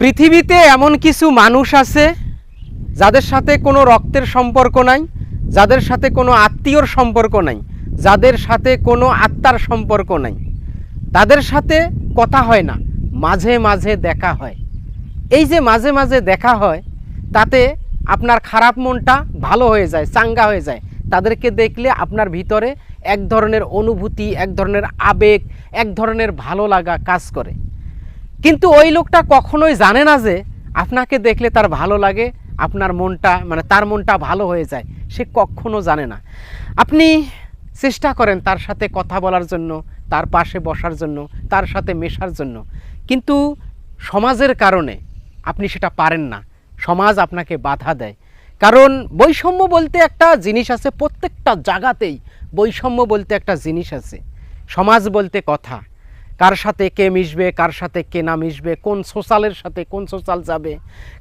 পৃথিবীতে এমন কিছু মানুষ আছে যাদের সাথে কোনো রক্তের সম্পর্ক নাই, যাদের সাথে কোনো আত্মীয়র সম্পর্ক নাই, যাদের সাথে কোনো আত্মার সম্পর্ক নাই। তাদের সাথে কথা হয় না, মাঝে মাঝে দেখা হয়। এই যে মাঝে মাঝে দেখা হয়, তাতে আপনার খারাপ মনটা ভালো হয়ে যায়, চাঙ্গা হয়ে যায়। তাদেরকে দেখলে আপনার ভিতরে এক ধরনের অনুভূতি, এক ধরনের আবেগ, এক ধরনের ভালো লাগা কাজ করে। কিন্তু ওই লোকটা কখনোই জানে না যে আপনাকে দেখলে তার ভালো লাগে, আপনার মনটা মানে তার মনটা ভালো হয়ে যায়। সে কখনো জানে না। আপনি চেষ্টা করেন তার সাথে কথা বলার জন্য, তার পাশে বসার জন্য, তার সাথে মেশার জন্য। কিন্তু সমাজের কারণে আপনি সেটা পারেন না। সমাজ আপনাকে বাধা দেয়। কারণ বৈষম্য বলতে একটা জিনিস আছে প্রত্যেকটা জায়গাতেই। বৈষম্য বলতে একটা জিনিস আছে। সমাজ বলতে কথা। কার সাথে কে মিশবে, কার সাথে কে না মিশবে, কোন সোশ্যালের সাথে কোন সোশ্যাল যাবে,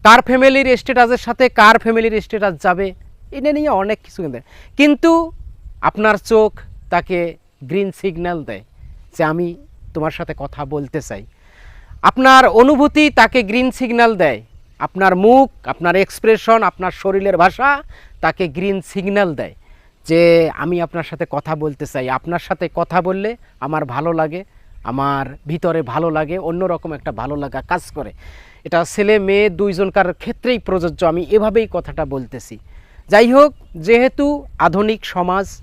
কার ফ্যামিলির স্ট্যাটাসের সাথে কার ফ্যামিলির স্ট্যাটাস যাবে, এটা নিয়ে অনেক কিছু কিন্তু। কিন্তু আপনার চোখ তাকে গ্রিন সিগন্যাল দেয় যে আমি তোমার সাথে কথা বলতে চাই। আপনার অনুভূতি তাকে গ্রিন সিগন্যাল দেয়। আপনার মুখ, আপনার এক্সপ্রেশন আপনার শরীরের ভাষা তাকে গ্রিন সিগন্যাল দেয় যে আমি আপনার সাথে কথা বলতে চাই। আপনার সাথে কথা বললে আমার ভালো লাগে আমার ভিতরে ভালো লাগে, অন্যরকম একটা ভালো লাগা কাজ করে। এটা ছেলে, মেয়ে, দুইজনকার ক্ষেত্রেই প্রযোজ্য, আমি এভাবেই কথাটা বলতেছি। যাই হোক, যেহেতু আধুনিক সমাজ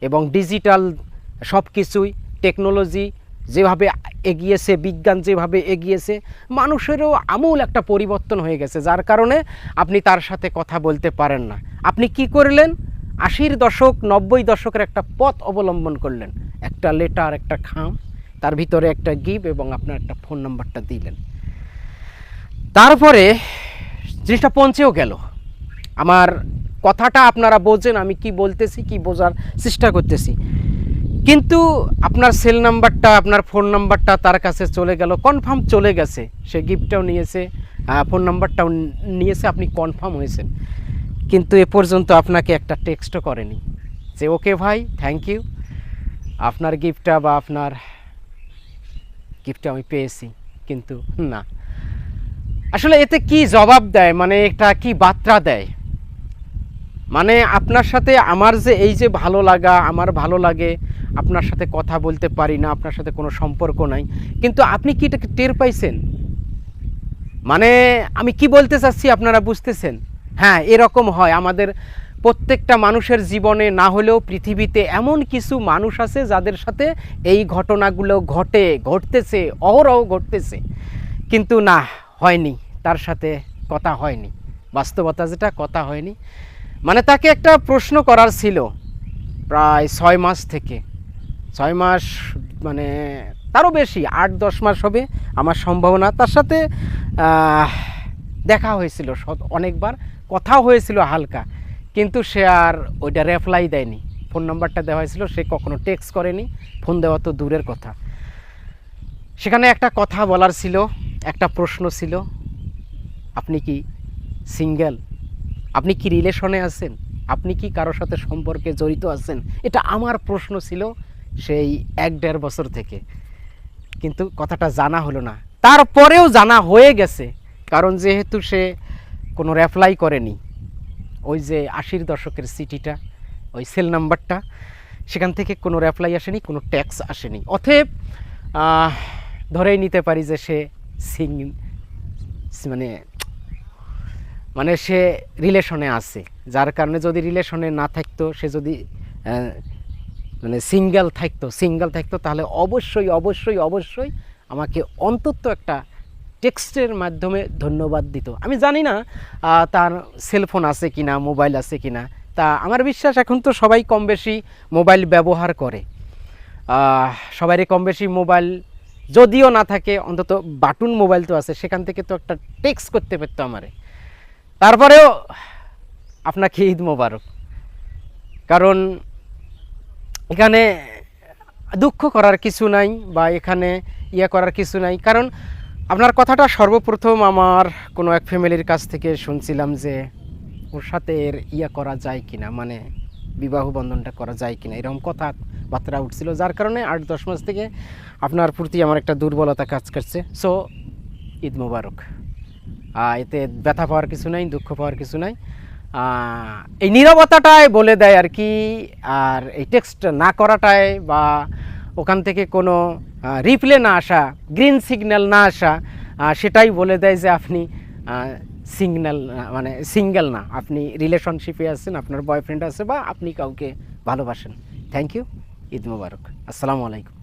এবং ডিজিটাল সব কিছুই টেকনোলজি যেভাবে এগিয়েছে, বিজ্ঞান যেভাবে এগিয়েছে, মানুষেরও আমূল একটা পরিবর্তন হয়ে গেছে, যার কারণে আপনি তার সাথে কথা বলতে পারেন না। আপনি কি করলেন? আশির দশক, নব্বই দশকের একটা পথ অবলম্বন করলেন। একটা লেটার একটা খাম। তার ভিতরে একটা গিভ এবং আপনার একটা ফোন নাম্বারটা দিলেন। তারপরে জিনিসটা পৌঁছেও গেল। আমার কথাটা আপনারা বোঝেন, আমি কি বলতেছি, কি বোঝার চেষ্টা করতেছি। কিন্তু আপনার সেল নাম্বারটা, আপনার ফোন নাম্বারটা তার কাছে চলে গেল কনফার্ম চলে গেছে। সে গিফটটাও নিয়েছে ফোন নাম্বারটাও নিয়েছে, আপনি কনফার্ম হয়েছেন। কিন্তু এ পর্যন্ত আপনাকে একটা টেক্সটও করেনি। যে, ওকে ভাই থ্যাংক ইউ আপনার গিফটটা বা আপনার গিফটটা আমি পেয়েছি, কিন্তু না। আসলে এতে কি জবাব দেয়? মানে এটা কি বার্তা দেয়? মানে আপনার সাথে আমার যে এই যে ভালো লাগা, আমার ভালো লাগে, আপনার সাথে কথা বলতে পারি না, আপনার সাথে কোনো সম্পর্ক নাই, কিন্তু আপনি কি এটাকে টের পাইছেন? মানে আমি কি বলতে চাচ্ছি আপনারা বুঝতেছেন? হ্যাঁ এরকম হয়। আমাদের প্রত্যেকটা মানুষের জীবনে না হলেও পৃথিবীতে এমন কিছু মানুষ আছে যাদের সাথে এই ঘটনাগুলো ঘটে, ঘটতেছে, অহরহ ঘটতেছে। কিন্তু না, হয়নি, তার সাথে কথা হয়নি। বাস্তবতা যেটা, কথা হয়নি। মানে তাকে একটা প্রশ্ন করার ছিল প্রায় ছয় মাস থেকে। ছয় মাস মানে তারও বেশি, আট, দশ মাস হবে, আমার সম্ভাবনা। তার সাথে দেখা হয়েছিল অনেকবার। কথাও হয়েছিল হালকা। কিন্তু সে আর ওইটা রেপ্লাই দেয়নি। ফোন নাম্বারটা দেওয়া হয়েছিল, সে কখনো টেক্সট করেনি। ফোন দেওয়া তো দূরের কথা। সেখানে একটা কথা বলার ছিল, একটা প্রশ্ন ছিল, আপনি কি সিঙ্গেল আপনি কি রিলেশনে আছেন? আপনি কি কারোর সাথে সম্পর্কে জড়িত আছেন? এটা আমার প্রশ্ন ছিল সেই এক দেড় বছর থেকে। কিন্তু কথাটা জানা হলো না। তারপরেও জানা হয়ে গেছে, কারণ যেহেতু সে কোনো রেপ্লাই করেনি। ওই যে আশির দশকের সিটিটা, ওই সেল নাম্বারটা, সেখান থেকে কোনো রেপ্লাই আসেনি, কোনো ট্যাক্স আসেনি। অতএব ধরেই নিতে পারি যে সে সিং মানে মানে সে রিলেশনে আছে। যার কারণে যদি রিলেশনে না থাকতো, সে যদি মানে সিঙ্গেল থাকতো সিঙ্গেল থাকতো, তাহলে অবশ্যই অবশ্যই অবশ্যই আমাকে অন্তত একটা টেক্সটের মাধ্যমে ধন্যবাদ দিত। আমি জানি না তার সেলফোন আছে কি না মোবাইল আছে কি না তা আমার বিশ্বাস এখন তো সবাই কম বেশি মোবাইল ব্যবহার করে। সবারই কম বেশি মোবাইল যদিও না থাকে, অন্তত বাটুন মোবাইল তো আছে, সেখান থেকে তো একটা টেক্সট করতে পারতো আমারে। তারপরেও আপনাকে ঈদ মোবারক। কারণ এখানে দুঃখ করার কিছু নাই বা এখানে ইয়ে করার কিছু নাই। কারণ আপনার কথাটা সর্বপ্রথম আমার কোনো এক ফ্যামিলির কাছ থেকে শুনছিলাম যে ওর সাথে এর ইয়ে করা যায় কিনা মানে বিবাহ বন্ধনটা করা যায় কিনা, এরকম কথা বার্তা উঠছিল, যার কারণে আট দশ মাস থেকে আপনার প্রতি আমার একটা দুর্বলতা কাজ করছে। সো ঈদ মোবারক। এতে ব্যথা পাওয়ার কিছু নাই, দুঃখ পাওয়ার কিছু নাই। এই নীরবতাটাই বলে দেয় আর কি, আর এই টেক্সট না করাটায় বা ওখান থেকে কোনো রিপ্লে না আসা গ্রিন সিগন্যাল না আসা সেটাই বলে দেয় যে আপনি সিগন্যাল মানে সিঙ্গেল না। আপনি রিলেশনশিপে আছেন, আপনার বয়ফ্রেন্ড আছে বা আপনি কাউকে ভালোবাসেন। থ্যাংক ইউ ঈদ মুবারক। আসসালামু আলাইকুম।